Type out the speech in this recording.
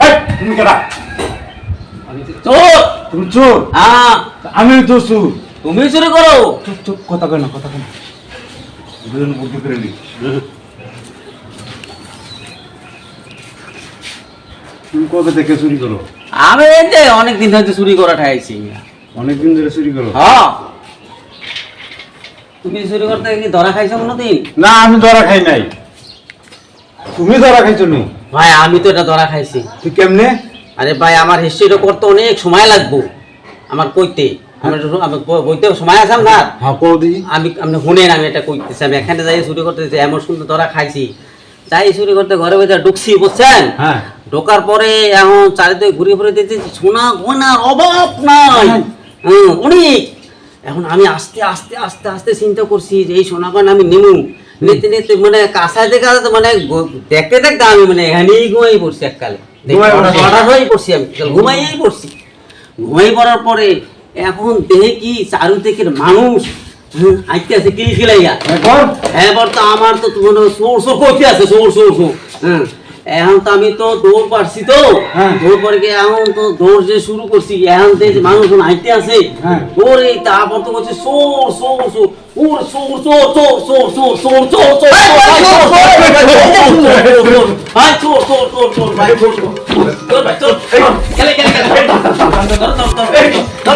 에이! 이놈아! 저! 좀 좀! 아! 아메도수! 도메스를 걸어! 저, 저, 걷다 걸나, 걷다 걸나. দুজন বুদ্ধি করে নি তুমি কবে থেকে চুরি করো আমি এই অনেক দিন হয়তো চুরি করা ঠাইছি অনেকদিন ধরে চুরি করো হ্যাঁ তুমি চুরি করতে কি ধরা খাইছো কোনোদিন না আমি ধরা খাই নাই তুমি ধরা খাইছো নি ভাই আমি তো এটা ধরা খাইছি তুই কেমনে আরে ভাই আমার হিস্ট্রিটা করতে অনেক সময় লাগবো আমার কইতে সময় না হ্যাঁ আমি আপনি শুনেন আমি এটা কইতেছি। আমি এখানে যাই চুরি এমন সুন্দর ধরা খাইছি। যাই চুরি করতে ঘরে ভিতরে ঢুকছি বুঝছেন? হ্যাঁ। ঢোকার পরে এখন চারিদিকে ঘুরে ঘুরে দিতে সোনা গয়নার অভাব নাই। হুম, অনেক। এখন আমি আস্তে আস্তে আস্তে আস্তে চিন্তা করছি যে এই সোনা গয়না আমি নেমু নিতে নিতে মানে দেখা যাচ্ছে মানে দেখতে দেখতে আমি মানে এখানেই ঘুমাই পড়ছি এককালে। ঘুমাই পড়ছি আমি ঘুমাইয়েই পড়ছি। ঘুমাই পড়ার পরে এখন দেখে কি চারু থেকে মানুষ হুম, আইতে আছে কিলি খিলাইয়া এখন এবার তো আমার তো মনে হয় সোর সোর করতে আছে সোর সোর সোর হ্যাঁ এখন তো আমি তো দৌড় পারছি তো হ্যাঁ। দৌড় পরে এখন তো দৌড় যে শুরু করছি এখন তো হাইতে আছে হ্যাঁ। ওরে তারপর তো করছে সোর সোর সোর ওর সোর সোর সোর সোর সোর সোর সোর সোর হাই সোর সোর সোর সোর